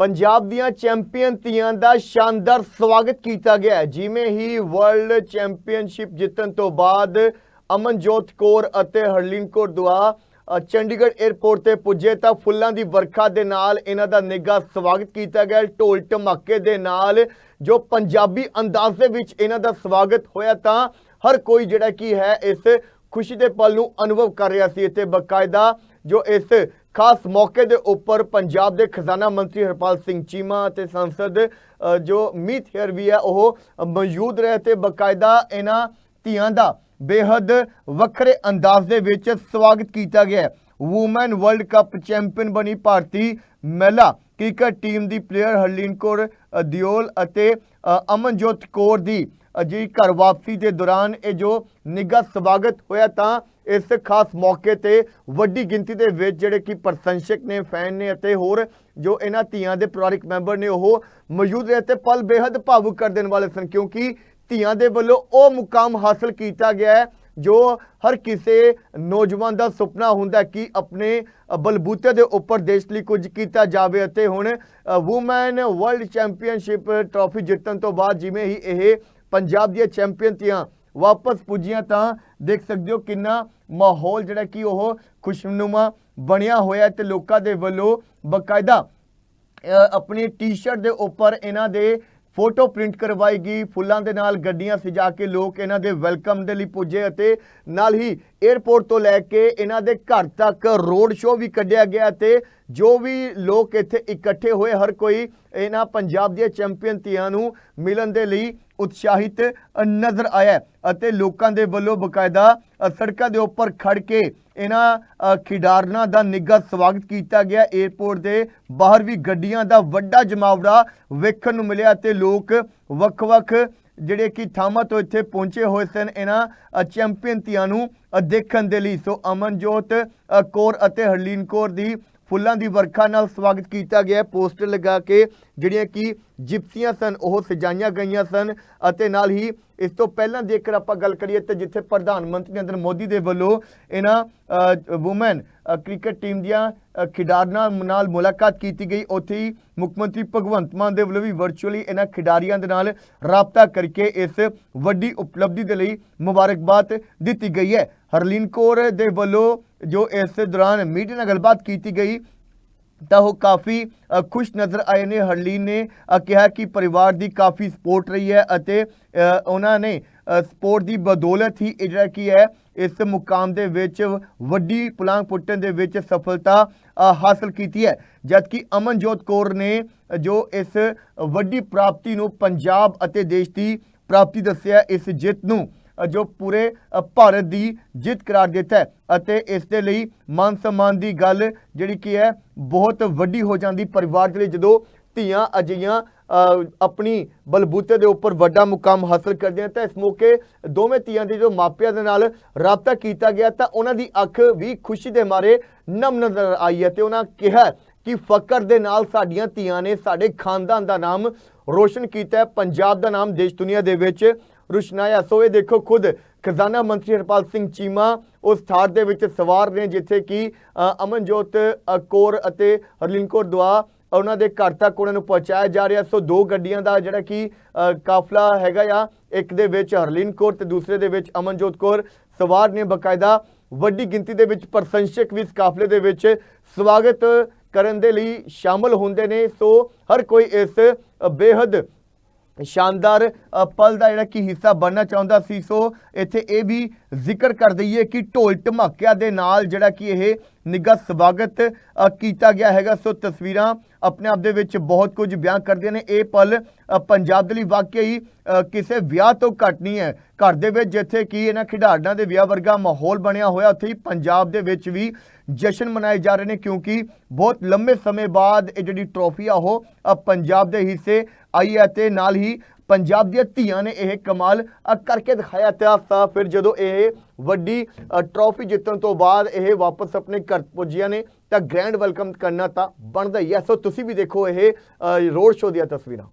ਪੰਜਾਬ ਦੀਆਂ ਚੈਂਪੀਅਨ ਧੀਆਂ ਦਾ ਸ਼ਾਨਦਾਰ ਸਵਾਗਤ ਕੀਤਾ ਗਿਆ ਜਿਵੇਂ ਹੀ ਵਰਲਡ ਚੈਂਪੀਅਨਸ਼ਿਪ ਜਿੱਤਣ ਤੋਂ ਬਾਅਦ ਅਮਨਜੋਤ ਕੌਰ ਅਤੇ ਹਰਲੀਨ ਕੌਰ ਦੁਆ ਚੰਡੀਗੜ੍ਹ 에ਅਰਪੋਰਟ ਤੇ ਪੁੱਜੇ ਤਾਂ ਫੁੱਲਾਂ ਦੀ ਵਰਖਾ ਦੇ ਨਾਲ ਇਹਨਾਂ ਦਾ ਨਿੱਘਾ ਸਵਾਗਤ ਕੀਤਾ ਗਿਆ। ਢੋਲ ਢਮਾਕੇ ਦੇ ਨਾਲ ਜੋ ਪੰਜਾਬੀ ਅੰਦਾਜ਼ ਦੇ ਵਿੱਚ ਇਹਨਾਂ ਦਾ ਸਵਾਗਤ ਹੋਇਆ ਤਾਂ ਹਰ ਕੋਈ ਜਿਹੜਾ ਕੀ ਹੈ ਇਸ ਖੁਸ਼ੀ ਦੇ ਪਲ ਨੂੰ ਅਨੁਭਵ ਕਰ ਰਿਹਾ ਸੀ। ਇੱਥੇ ਬਕਾਇਦਾ ਜੋ ਇਸ ਖਾਸ ਮੌਕੇ ਦੇ ਉੱਪਰ ਪੰਜਾਬ ਦੇ ਖਜ਼ਾਨਾ ਮੰਤਰੀ ਹਰਪਾਲ ਸਿੰਘ ਚੀਮਾ ਅਤੇ ਸੰਸਦ ਜੋ ਮੀਤ ਹੇਅਰ ਵੀ ਹੈ, ਉਹ ਮੌਜੂਦ ਰਹੇ ਤੇ ਬਕਾਇਦਾ ਇਹਨਾਂ ਧੀਆਂ ਦਾ ਬੇਹੱਦ ਵੱਖਰੇ ਅੰਦਾਜ਼ ਦੇ ਵਿੱਚ ਸਵਾਗਤ ਕੀਤਾ ਗਿਆ ਵੂਮਨ ਵਰਲਡ ਕੱਪ ਚੈਂਪੀਅਨ ਬਣੀ ਭਾਰਤੀ ਮਹਿਲਾ ਕ੍ਰਿਕਟ ਟੀਮ ਦੀ ਪਲੇਅਰ ਹਰਲੀਨ ਕੌਰ ਦਿਓਲ ਅਤੇ ਅਮਨਜੋਤ ਕੌਰ ਦੀ ਅਜੀ ਘਰ ਵਾਪਸੀ ਦੇ ਦੌਰਾਨ ਇਹ ਜੋ ਨਿੱਘਾ ਸਵਾਗਤ ਹੋਇਆ ਤਾਂ ਇਸ ਖਾਸ ਮੌਕੇ ਤੇ ਵੱਡੀ ਗਿਣਤੀ ਦੇ ਵਿੱਚ ਜਿਹੜੇ ਕਿ ਪ੍ਰਸ਼ੰਸਕ ਨੇ, ਫੈਨ ਨੇ ਅਤੇ ਹੋਰ ਜੋ ਇਹਨਾਂ ਧੀਆਂ ਦੇ ਪਰਿਵਾਰਕ ਮੈਂਬਰ ਨੇ, ਉਹ ਮੌਜੂਦ ਰਹੇ ਤੇ ਪਲ ਬੇहद ਭਾਵੁਕ ਕਰ ਦੇਣ ਵਾਲੇ ਸਨ ਕਿਉਂਕਿ ਧੀਆਂ ਦੇ ਵੱਲੋਂ ਉਹ ਮੁਕਾਮ ਹਾਸਲ ਕੀਤਾ ਗਿਆ ਹੈ, ਜੋ ਹਰ ਕਿਸੇ ਨੌਜਵਾਨ ਦਾ ਸੁਪਨਾ ਹੁੰਦਾ ਕਿ ਆਪਣੇ ਬਲਬੂਤੇ ਦੇ ਉੱਪਰ ਦੇਸ਼ ਲਈ ਕੁਝ ਕੀਤਾ ਜਾਵੇ ਅਤੇ ਹੁਣ ਵੂਮਨ ਵਰਲਡ ਚੈਂਪੀਅਨਸ਼ਿਪ ਟਰਾਫੀ ਜਿੱਤਣ ਤੋਂ ਬਾਅਦ ਜਿਵੇਂ ਹੀ ਇਹ ਪੰਜਾਬ ਦੀਆਂ ਚੈਂਪੀਅਨ ਧੀਆਂ ਵਾਪਸ ਪੁੱਜੀਆਂ ਤਾਂ ਦੇਖ ਸਕਦੇ ਹੋ ਕਿੰਨਾ ਮਾਹੌਲ ਜਿਹੜਾ ਕਿ ਉਹ ਖੁਸ਼ਨੁਮਾ ਬਣਿਆ ਹੋਇਆ ਹੈ ਤੇ ਲੋਕਾਂ ਦੇ ਵੱਲੋਂ ਬਕਾਇਦਾ ਆਪਣੀ ਟੀ-ਸ਼ਰਟ ਦੇ ਉੱਪਰ ਇਹਨਾਂ ਦੇ ਫੋਟੋ ਪ੍ਰਿੰਟ ਕਰਵਾਈ ਗਈ। ਫੁੱਲਾਂ ਦੇ ਨਾਲ ਗੱਡੀਆਂ ਸਜਾ ਕੇ ਲੋਕ ਇਹਨਾਂ ਦੇ ਵੈਲਕਮ ਦੇ ਲਈ ਪੁੱਜੇ ਅਤੇ ਨਾਲ ਹੀ 에ਅਰਪੋਰਟ ਤੋਂ ਲੈ ਕੇ ਇਹਨਾਂ ਦੇ ਘਰ ਤੱਕ ਰੋਡ ਸ਼ੋਅ ਵੀ ਕੱਢਿਆ ਗਿਆ ਤੇ ਜੋ ਵੀ ਲੋਕ ਇੱਥੇ ਇਕੱਠੇ ਹੋਏ, ਹਰ ਕੋਈ ਇਹਨਾਂ ਪੰਜਾਬ ਦੀਆਂ ਚੈਂਪੀਅਨ ਧੀਆਂ ਨੂੰ ਮਿਲਣ ਦੇ ਲਈ ਉਤਸ਼ਾਹਿਤ ਨਜ਼ਰ ਆਇਆ ਅਤੇ ਲੋਕਾਂ ਦੇ ਵੱਲੋਂ ਬਕਾਇਦਾ ਸੜਕਾਂ ਦੇ ਉੱਪਰ ਖੜ ਕੇ ਇਹਨਾਂ ਖਿਡਾਰਨਾਂ ਦਾ ਨਿੱਘਾ ਸਵਾਗਤ ਕੀਤਾ ਗਿਆ। 에ਅਰਪੋਰਟ ਦੇ ਬਾਹਰ ਵੀ ਗੱਡੀਆਂ ਦਾ ਵੱਡਾ ਜਮਾਵੜਾ ਵੇਖਣ ਨੂੰ ਮਿਲਿਆ ਤੇ ਲੋਕ ਵੱਖ-ਵੱਖ ਜਿਹੜੇ ਕਿ ਥਾਵਾਂ ਤੋਂ ਇੱਥੇ ਪਹੁੰਚੇ ਹੋਏ ਸਨ ਇਹਨਾਂ ਅ, ਚੈਂਪੀਅਨ ਧੀਆਂ ਨੂੰ ਦੇਖਣ ਦੇ ਲਈ। ਸੋ ਅਮਨਜੋਤ ਕੌਰ ਅਤੇ ਹਰਲੀਨ ਕੌਰ ਦੀ ਫੁੱਲਾਂ ਦੀ ਵਰਖਾ ਨਾਲ ਸਵਾਗਤ ਕੀਤਾ ਗਿਆ ਪੋਸਟਰ ਲਗਾ ਕੇ ਜਿਹੜੀਆਂ ਕਿ ਜਿਪਸੀਆਂ ਸਨ ਉਹ ਸਜਾਈਆਂ ਗਈਆਂ ਸਨ ਅਤੇ ਨਾਲ ਹੀ ਇਸ ਤੋਂ ਪਹਿਲਾਂ ਜੇਕਰ ਆਪਾਂ ਗੱਲ ਕਰੀਏ ਤੇ ਜਿੱਥੇ ਪ੍ਰਧਾਨ ਮੰਤਰੀ ਨਰਿੰਦਰ ਮੋਦੀ ਦੇ ਵੱਲੋਂ ਇਹਨਾਂ ਔਮਨ ਕ੍ਰਿਕਟ ਟੀਮ ਦੀਆਂ ਅ, ਖਿਡਾਰਨਾਂ ਨਾਲ ਮੁਲਾਕਾਤ ਕੀਤੀ ਗਈ ਉੱਥੇ ਹੀ ਮੁੱਖ ਮੰਤਰੀ ਭਗਵੰਤ ਮਾਨ ਦੇ ਵੱਲੋਂ ਵੀ ਵਰਚੁਅਲੀ ਇਹਨਾਂ ਖਿਡਾਰੀਆਂ ਦੇ ਨਾਲ ਰਾਬਤਾ ਕਰਕੇ ਇਸ ਵੱਡੀ ਉਪਲਬਧੀ ਦੇ ਲਈ ਮੁਬਾਰਕਬਾਦ ਦਿੱਤੀ ਗਈ ਹੈ। ਹਰਲੀਨ ਕੌਰ ਦੇ ਵੱਲੋਂ ਜੋ ਇਸ ਦੌਰਾਨ ਮੀਡੀਆ ਨਾਲ ਗੱਲਬਾਤ ਕੀਤੀ ਗਈ, ਤਾਂ ਉਹ ਕਾਫੀ ਖੁਸ਼ ਨਜ਼ਰ ਆਏ ਨੇ। ਹਰਲੀਨ ਨੇ ਕਿਹਾ ਕਿ ਪਰਿਵਾਰ ਦੀ ਕਾਫੀ ਸਪੋਰਟ ਰਹੀ ਹੈ ਅਤੇ ਉਹਨਾਂ ਨੇ ਸਪੋਰਟ ਦੀ ਬਦੌਲਤ ਹੀ ਜਿਹੜਾ ਕੀ ਹੈ, ਇਸ ਮੁਕਾਮ ਦੇ ਵਿੱਚ ਵੱਡੀ ਪੁਲਾਂਗ ਪੁੱਟਣ ਦੇ ਵਿੱਚ ਸਫਲਤਾ ਹਾਸਲ ਕੀਤੀ ਹੈ। ਜਦਕਿ ਅਮਨਜੋਤ ਕੌਰ ਨੇ ਜੋ ਇਸ ਵੱਡੀ ਪ੍ਰਾਪਤੀ ਨੂੰ ਪੰਜਾਬ ਅਤੇ ਦੇਸ਼ ਦੀ ਪ੍ਰਾਪਤੀ ਦੱਸਿਆ, ਇਸ ਜਿੱਤ ਨੂੰ ਜੋ ਪੂਰੇ ਭਾਰਤ ਦੀ ਜਿੱਤ ਕਰਾਰ ਦਿੱਤਾ ਹੈ ਅਤੇ ਇਸ ਦੇ ਲਈ ਮਾਨ ਸਨਮਾਨ ਦੀ ਗੱਲ ਜਿਹੜੀ ਕੀ ਹੈ, ਬਹੁਤ ਵੱਡੀ ਹੋ ਜਾਂਦੀ ਪਰਿਵਾਰ ਦੇ ਲਈ। ਜਦੋਂ ਧੀਆਂ ਅਜਿਹੀਆਂ ਆਪਣੀ ਬਲਬੂਤੇ ਦੇ ਉੱਪਰ ਵੱਡਾ ਮੁਕਾਮ ਹਾਸਲ ਕਰਦੀਆਂ ਤਾਂ ਇਸ ਮੌਕੇ ਦੋਵੇਂ ਧੀਆਂ ਦੇ ਜੋ ਮਾਪਿਆਂ ਦੇ ਨਾਲ ਰਾਬਤਾ ਕੀਤਾ ਗਿਆ, ਤਾਂ ਉਹਨਾਂ ਦੀ ਅੱਖ ਵੀ ਖੁਸ਼ੀ ਦੇ ਮਾਰੇ ਨਮ ਨਜ਼ਰ ਆਈ ਹੈ ਤੇ ਉਹਨਾਂ ਕਿਹਾ ਕਿ ਫਕਰ ਦੇ ਨਾਲ ਸਾਡੀਆਂ ਧੀਆਂ ਨੇ ਸਾਡੇ ਖਾਨਦਾਨ ਦਾ ਨਾਮ ਰੋਸ਼ਨ ਕੀਤਾ ਹੈ। ਪੰਜਾਬ ਦਾ ਨਾਮ ਦੇਸ਼ ਦੁਨੀਆ ਦੇ ਵਿੱਚ ਰੁਸ਼ਨਾਇਆ ਸੋ ਇਹ ਦੇਖੋ ਖੁਦ ਖਜ਼ਾਨਾ ਮੰਤਰੀ ਹਰਪਾਲ ਸਿੰਘ ਚੀਮਾ ਉਸ ਥਾਰ ਦੇ ਵਿੱਚ ਸਵਾਰ ਨੇ ਜਿੱਥੇ ਕਿ ਅਮਨਜੋਤ ਅ, ਕੌਰ ਅਤੇ ਹਰਲੀਨ ਕੌਰ ਦੁਆ ਉਹਨਾਂ ਦੇ ਘਰ ਤੱਕ ਉਹਨਾਂ ਨੂੰ ਪਹੁੰਚਾਇਆ ਜਾ ਰਿਹਾ। ਸੋ ਦੋ ਗੱਡੀਆਂ ਦਾ ਜਿਹੜਾ ਕਿ ਕਾਫਲਾ ਹੈਗਾ ਆ ਇੱਕ ਦੇ ਵਿੱਚ ਹਰਲੀਨ ਕੌਰ ਤੇ ਦੂਸਰੇ ਦੇ ਵਿੱਚ ਅਮਨਜੋਤ ਕੌਰ ਸਵਾਰ ਨੇ ਬਕਾਇਦਾ। ਵੱਡੀ ਗਿਣਤੀ ਦੇ ਵਿੱਚ ਪ੍ਰਸ਼ੰਸਕ ਵੀ ਇਸ ਕਾਫਲੇ ਦੇ ਵਿੱਚ ਸਵਾਗਤ ਕਰਨ ਦੇ ਲਈ ਸ਼ਾਮਲ ਹੁੰਦੇ ਨੇ। ਸੋ ਹਰ ਕੋਈ ਇਸ ਅ, ਬੇਹੱਦ ਸ਼ਾਨਦਾਰ ਪਲ ਦਾ ਜਿਹੜਾ ਕਿ ਹਿੱਸਾ ਬਣਨਾ ਚਾਹੁੰਦਾ ਸੀ, ਸੋ ਇੱਥੇ ਇਹ ਵੀ ਜ਼ਿਕਰ ਕਰ ਦਈਏ ਕਿ ਢੋਲ ਢਮਾਕਿਆਂ ਦੇ ਨਾਲ ਜਿਹੜਾ ਕਿ ਇਹ ਨਿੱਘਾ ਸਵਾਗਤ ਕੀਤਾ ਗਿਆ ਹੈਗਾ। ਸੋ ਤਸਵੀਰਾਂ ਆਪਣੇ ਆਪ ਦੇ ਵਿੱਚ ਬਹੁਤ ਕੁਝ ਬਿਆਨ ਕਰਦੀਆਂ ਨੇ। ਇਹ ਪਲ ਪੰਜਾਬ ਦੇ ਲਈ ਵਾਕਿਆ ਹੀ ਕਿਸੇ ਵਿਆਹ ਤੋਂ ਘੱਟ ਨਹੀਂ ਹੈ। ਘਰ ਦੇ ਵਿੱਚ ਜਿੱਥੇ ਕਿ ਇਹਨਾਂ ਖਿਡਾਰਨਾਂ ਦੇ ਵਿਆਹ ਵਰਗਾ ਮਾਹੌਲ ਬਣਿਆ ਹੋਇਆ, ਉੱਥੇ ਹੀ ਪੰਜਾਬ ਦੇ ਵਿੱਚ ਵੀ ਜਸ਼ਨ ਮਨਾਏ ਜਾ ਰਹੇ ਨੇ ਕਿਉਂਕਿ ਬਹੁਤ ਲੰਬੇ ਸਮੇਂ ਬਾਅਦ ਇਹ ਜਿਹੜੀ ਟਰੋਫੀ ਆ ਉਹ ਪੰਜਾਬ ਦੇ ਹਿੱਸੇ ਆਈ ਹੈ ਤੇ ਨਾਲ ਹੀ ਪੰਜਾਬ ਦੀਆਂ ਧੀਆਂ ਨੇ ਇਹ ਕਮਾਲ ਕਰਕੇ ਦਿਖਾਇਆ ਇਤਿਹਾਸ ਤਾਂ ਫਿਰ ਜਦੋਂ ਇਹ ਵੱਡੀ ਅ, ਟਰੋਫੀ ਜਿੱਤਣ ਤੋਂ ਬਾਅਦ ਇਹ ਵਾਪਸ ਆਪਣੇ ਘਰ ਪੁੱਜੀਆਂ ਨੇ ਤਾਂ ਗ੍ਰੈਂਡ ਵੈਲਕਮ ਕਰਨਾ ਤਾਂ ਬਣਦਾ ਹੀ ਹੈ। ਸੋ ਤੁਸੀਂ ਵੀ ਦੇਖੋ ਇਹ ਰੋਡ ਸ਼ੋਅ ਦੀਆਂ ਤਸਵੀਰਾਂ।